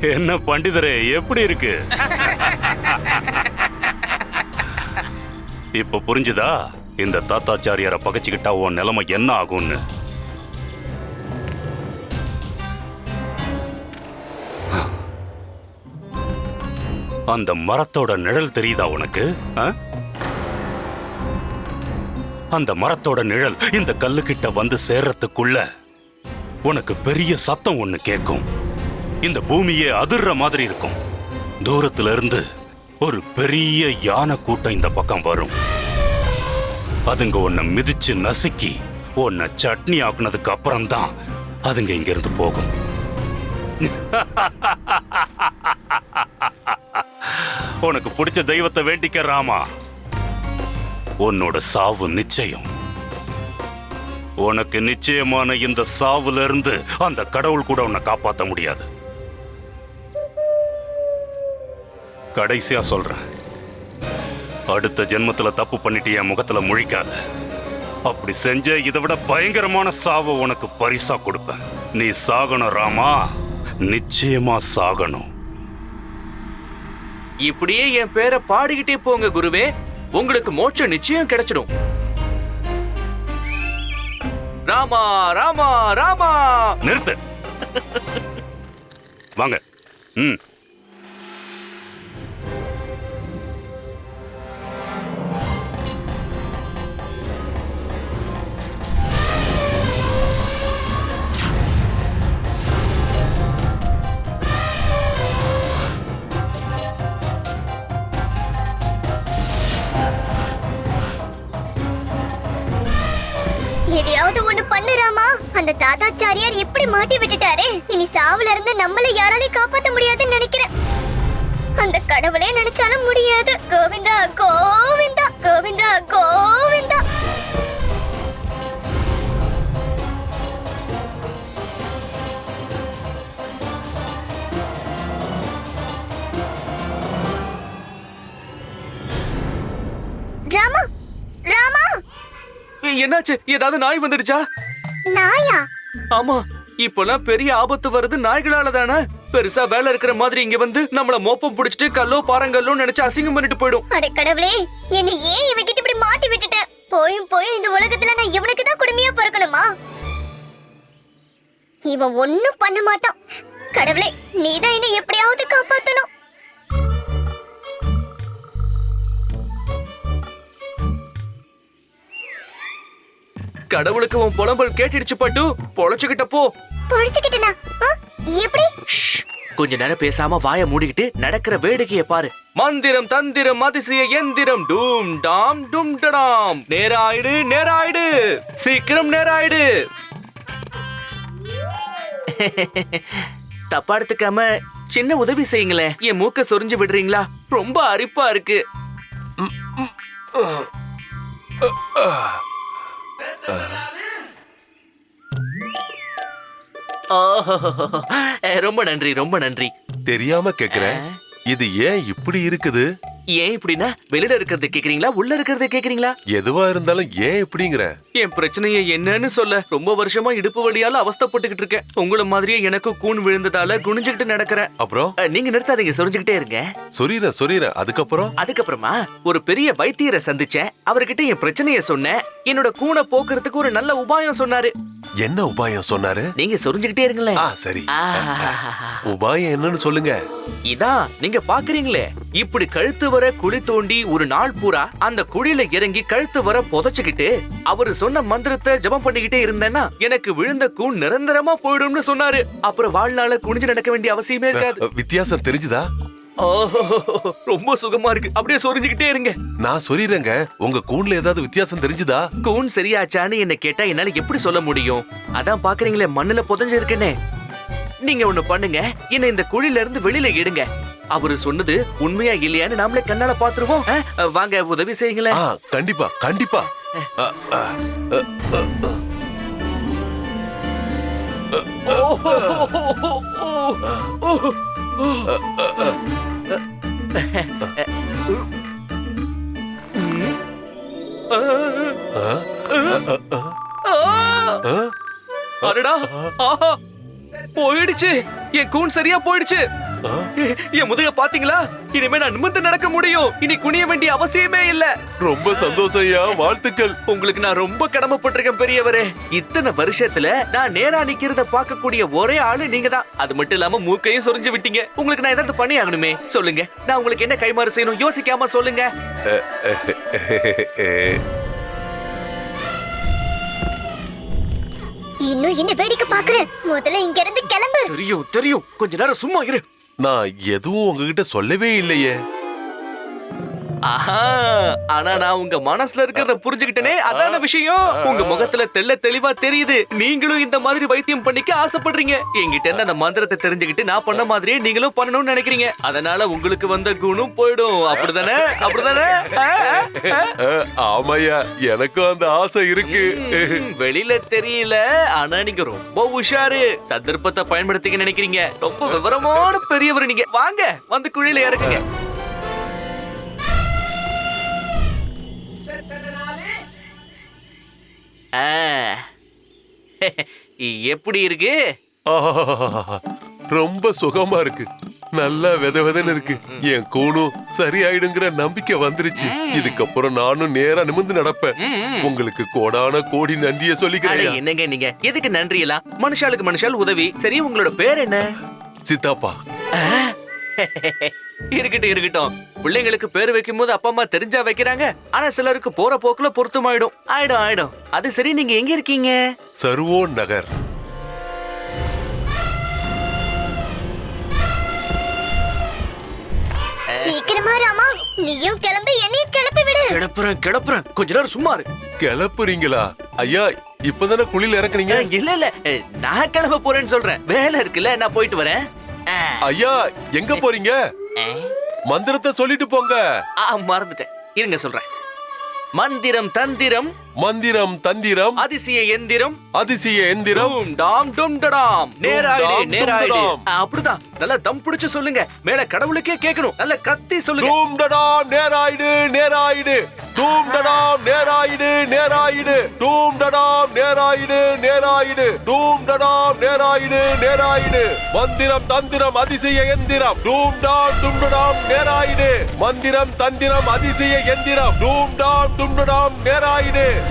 என்ன பண்டிதரே எப்படி இருக்கு? இப்ப புரிஞ்சுதா? இந்த தாத்தாச்சாரியார பகைச்சுக்கிட்டா உன் நிலைமை என்ன ஆகும்னு? அந்த மரத்தோட நிழல் தெரியுதா உனக்கு? ஆ? அந்த மரத்தோட நிழல் இந்த கல்லுக்கிட்ட வந்து சேர்றதுக்குள்ள உனக்கு பெரிய சத்தம் ஒண்ணு கேட்கும். இந்த பூமியே அதிர்ற மாதிரி இருக்கும். தூரத்துல இருந்து ஒரு பெரிய யானை கூட்டம் இந்த பக்கம் வரும். அதுங்க உன்னை மிதிச்சு நசுக்கி உன்னை சட்னி ஆக்குனதுக்கு அப்புறம் தான் அதுங்க இங்க இருந்து போகும். உனக்கு பிடிச்ச தெய்வத்தை வேண்டிக்க ராமா. உன்னோட சாவு நிச்சயம். உனக்கு நிச்சயமான இந்த சாவுல இருந்து அந்த கடவுள் கூட உன்னை காப்பாத்த முடியாது. கடைசியா சொல்றேன். அடுத்த ஜென்மத்துல தப்பு பண்ணிட்டு என் முகத்துல முழிக்காத. அப்படி செஞ்ச இதை விட பயங்கரமான சாவை உனக்கு பரிசா கொடுப்பேன். நீ சாகணும் ராமா. நிச்சயமா சாகணும். இப்படியே என் பேரை பாடிக்கிட்டே போங்க குருவே. உங்களுக்கு மோட்சம் நிச்சயம் கிடைச்சிடும். ராமா ராமா ராமா. நிறுத்து. வாங்க. ம். எதையாவது ஒண்ணு பண்ணுறாமா? அந்த தாத்தாச்சாரியார் எப்படி மாட்டி விட்டுட்டாரே? இனி சாவுல இருந்து நம்மள யாராலையும் காப்பாத்த முடியாதுன்னு நினைக்கிறேன். அந்த கடவுளே நினைச்சாலும் முடியாது. கோவிந்தா கோவிந்தா கோவிந்தா கோவிந்தா. என்னாச்சு? ஏதாவது நாய் வந்துடுச்சா? நாயா? ஆமா இப்பெல்லாம் பெரிய ஆபத்து வருது நாய்களால தானே. பெருசா வேலை இருக்கிற மாதிரி இங்க வந்து நம்மள மோப்பம் புடிச்சிட்டு கல்லோ பாறங்கல்லோ நினைச்சு அசிங்கம் பண்ணிட்டு போயிடும். அட கடவுளே என்னை ஏன் இவகிட்ட இப்படி மாட்டி விட்டுட்ட? போயும் போயும் இந்த உலகத்துல நான் இவனுக்கு தான் குடுமையா பிறக்கணுமா? இவன் ஒண்ணும் பண்ண மாட்டான். கடவுளே நீதான் என்னை எப்படியாவது காப்பாத்தணும். கடவுளுக்கு உன் புலம்பல் கேட்டுடுச்சு பட்டு. பொழைச்சுக்கிட்ட போ. பொழிச்சுக்கிட்டனா? எப்படி. கொஞ்ச நேரம் பேசாம வாய மூடிக்கிட்டு நடக்கிற வேடிக்கைய பாரு. மந்திரம் தந்திரம் அதிசய எந்திரம் டூம் டாம் டும் டடாம். நேராயிடு நேராயிடு. சீக்கிரம் நேராயிடு. தப்பா எடுத்துக்காம சின்ன உதவி செய்யுங்களேன் என் மூக்க சொரிஞ்சு விடுறீங்களா? ரொம்ப அரிப்பா இருக்கு. ரொம்ப நன்றி ரொம்ப நன்றி. தெரியாம கேக்குறேன். இது ஏன் இப்படி இருக்குது? ஏன் இப்படின்னா வெளியில இருக்கிறத கேக்குறீங்களா உள்ள இருக்கிறத கேக்குறீங்களா? எதுவா இருந்தாலும் ஏன் இப்படிங்கிற? என் பிரச்சனையை என்னன்னு சொல்ல ரொம்ப வருஷமா இடுப்பு வலியால அவஸ்தைப்பட்டுக்கிட்டு இருக்கேன். உங்கள மாதிரியே எனக்கும் கூன் விழுந்ததால குனிஞ்சுக்கிட்டு நடக்கிறேன் அப்புறம்? நீங்க நிறுத்தாதீங்க சொரிஞ்சுக்கிட்டே இருங்க. சொரீரன் சொரீரன் அதுக்கப்புறம்? அதுக்கப்புறமா ஒரு பெரிய வைத்தியரை சந்திச்சேன். அவர்கிட்ட என் பிரச்சனைய சொன்னேன். என்னோட கூனை போக்குறதுக்கு ஒரு நல்ல உபாயம் சொன்னாரு. என்ன உபாயம் சொன்னாரு? நீங்க சொரிஞ்சுக்கிட்டே இருங்களேன். ஆ சரி. உபாயம் என்னன்னு சொல்லுங்க. இதான் நீங்க பாக்குறீங்களே. இப்படி கழுத்து வர குழி தோண்டி ஒரு நாள் பூரா அந்த குழியில இறங்கி கழுத்து வர புதைச்சுக்கிட்டு அவரு சொன்ன மந்திரத்தை ஜெபம் பண்ணிக்கிட்டே இருந்தேன்னா எனக்கு விழுந்த கூண் நிரந்தரமா போயிடும்னு சொன்னாரு. அப்புறம் வாழ்நாள குனிஞ்சு நடக்க வேண்டிய அவசியமே இருக்காது. வித்தியாசம் தெரிஞ்சுதா? ரொம்ப சுகமா இருக்கு. அப்படியே சொரிஞ்சுக்கிட்டே இருங்க. நான் சொல்லிடுறேங்க உங்க கூண்ல ஏதாவது வித்தியாசம் தெரிஞ்சுதா? கூன் சரியாச்சான்னு என்ன கேட்டா என்னால எப்படி சொல்ல முடியும்? அதான் பாக்குறீங்களே மண்ணுல புதைஞ்சு இருக்கேனே நீங்க ஒண்ணு பண்ணுங்க. என்ன இந்த குழில இருந்து வெளியில எடுங்க அவரு சொன்னது உண்மையா இல்லையான்னு நாமளே கண்ணால பாத்துருவோம். வாங்க உதவி செய்யுங்களேன். கண்டிப்பா கண்டிப்பா. அ, போயிடுச்சு. என் கூன் சரியா போயிடுச்சு. என் முதுக பாத்தீங்களா? இனிமே நான் நிமிர்ந்து நடக்க முடியும். இனி குனிய வேண்டிய அவசியமே இல்ல. ரொம்ப சந்தோஷம் ஐயா. வாழ்த்துக்கள். உங்களுக்கு நான் ரொம்ப கடமைப்பட்டிருக்கேன் பெரியவரே. இத்தனை வருஷத்துல நான் நேரா நிக்கிறத பார்க்கக்கூடிய ஒரே ஆளு நீங்க தான் அது மட்டும் இல்லாம மூக்கையும் சொரிஞ்சு விட்டீங்க. உங்களுக்கு நான் ஏதாவது பண்ணி ஆகணுமே சொல்லுங்க. நான் உங்களுக்கு என்ன கைமாறு செய்யணும் யோசிக்காம சொல்லுங்க. இன்னும் என்ன பாக்குறேன். முதல்ல இங்க இருந்து கிளம்பு. தெரியும் தெரியும். கொஞ்ச நேரம் சும்மா இரு. நான் எதுவும் உங்ககிட்ட சொல்லவே இல்லையே. ஆஹா ஆனா நான் உங்க மனசுல இருக்கிறத புரிஞ்சுக்கிட்டனே. அதான விஷயம். உங்க முகத்துல தெள்ள தெளிவா தெரியுது. நீங்களும் இந்த மாதிரி வைத்தியம் பண்ணிக்க ஆசைப்படுறீங்க. என்கிட்ட இருந்து அந்த மந்திரத்தை தெரிஞ்சுக்கிட்டு நான் பண்ண மாதிரியே நீங்களும் பண்ணணும்னு நினைக்கிறீங்க. அதனால உங்களுக்கு வந்த குணம் போயிடும். அப்படிதானே? அப்படிதானே? ஆ, ஆ, ஆ. அஹ், ஆமாய்யா. எனக்கும் அந்த ஆசை இருக்கு. வெளியில தெரியல. ஆனா நீங்க ரொம்ப உஷாரு. சந்தர்ப்பத்தை பயன்படுத்திக்க நினைக்கிறீங்க. ரொம்ப விவரமான பெரியவர் நீங்க. வாங்க வந்து குழியில இறக்குங்க. எப்படி இருக்கு? ரொம்ப சுகமா இருக்கு. நல்லா வித விதன்னு இருக்கு. என் கூணும் சரியாயிடுங்கிற நம்பிக்கை வந்துருச்சு. இதுக்கப்புறம் நானும் நேரா நிமிர்ந்து நடப்பேன். உங்களுக்கு கோடான கோடி நன்றிய சொல்லிக்கிறேன். என்னங்க நீங்க? எதுக்கு நன்றி எல்லாம்? மனுஷாளுக்கு மனுஷால் உதவி. சரி உங்களோட பேர் என்ன? சித்தாப்பா. இருக்கட்டும் இருக்கட்டும். பிள்ளைங்களுக்கு பேர் வைக்கும் போது அப்பா அம்மா தெரிஞ்சா வைக்கிறாங்க. ஆனா சிலருக்கு போற போக்குல பொருத்தமாயிடும். ஆயிடும் ஆயிடும். அது சரி நீங்க எங்க இருக்கீங்க? சர்வோன் நகர். சீக்கிரமா ராமா நீயும் கிளம்பி என்னையும் கிளப்பி விடு. கிளப்புறேன் கிளப்புறேன். கொஞ்ச நேரம் சும்மா இரு. கிளப்புறீங்களா? ஐயா இப்பதானே குளில இறக்குனீங்க? இல்ல இல்ல. நான் கிளம்ப போறேன்னு சொல்றேன். வேலை இருக்குல்ல நான் போயிட்டு வரேன். ஐயா எங்க போறீங்க. மந்திரத்தை சொல்லிட்டு போங்க. மறந்துட்டேன். இருங்க சொல்றேன். மந்திரம் தந்திரம் மந்திரம் தந்திரம் அதிசய எந்திரம். அதிசய எந்திரம். டும் டாம் டும் டடாம். நேராயிடு டாம், டும் நேராயிடு டடாம். ஆ, அப்படிதான். நல்லா தம் பிடிச்சு சொல்லுங்க. மேல கடவுளுக்கே கேட்கணும். நல்லா கத்தி சொல்லுங்க. டூம் டடாம் நேராயிடு நேராயிடு. டூம் டடாம் நேராயிடு நேராயிடு. டூம் டடாம் நேராயிடு நேராயிடு. டூம் டடாம் நேராயிடு நேராயிடு. மந்திரம் தந்திரம் அதிசய எந்திரம். டூம் டாம் டும் டடாம் நேராயிடு. மந்திரம் தந்திரம் அதிசய எந்திரம். டூம் டாம் டும் டடாம் நேராயிடு.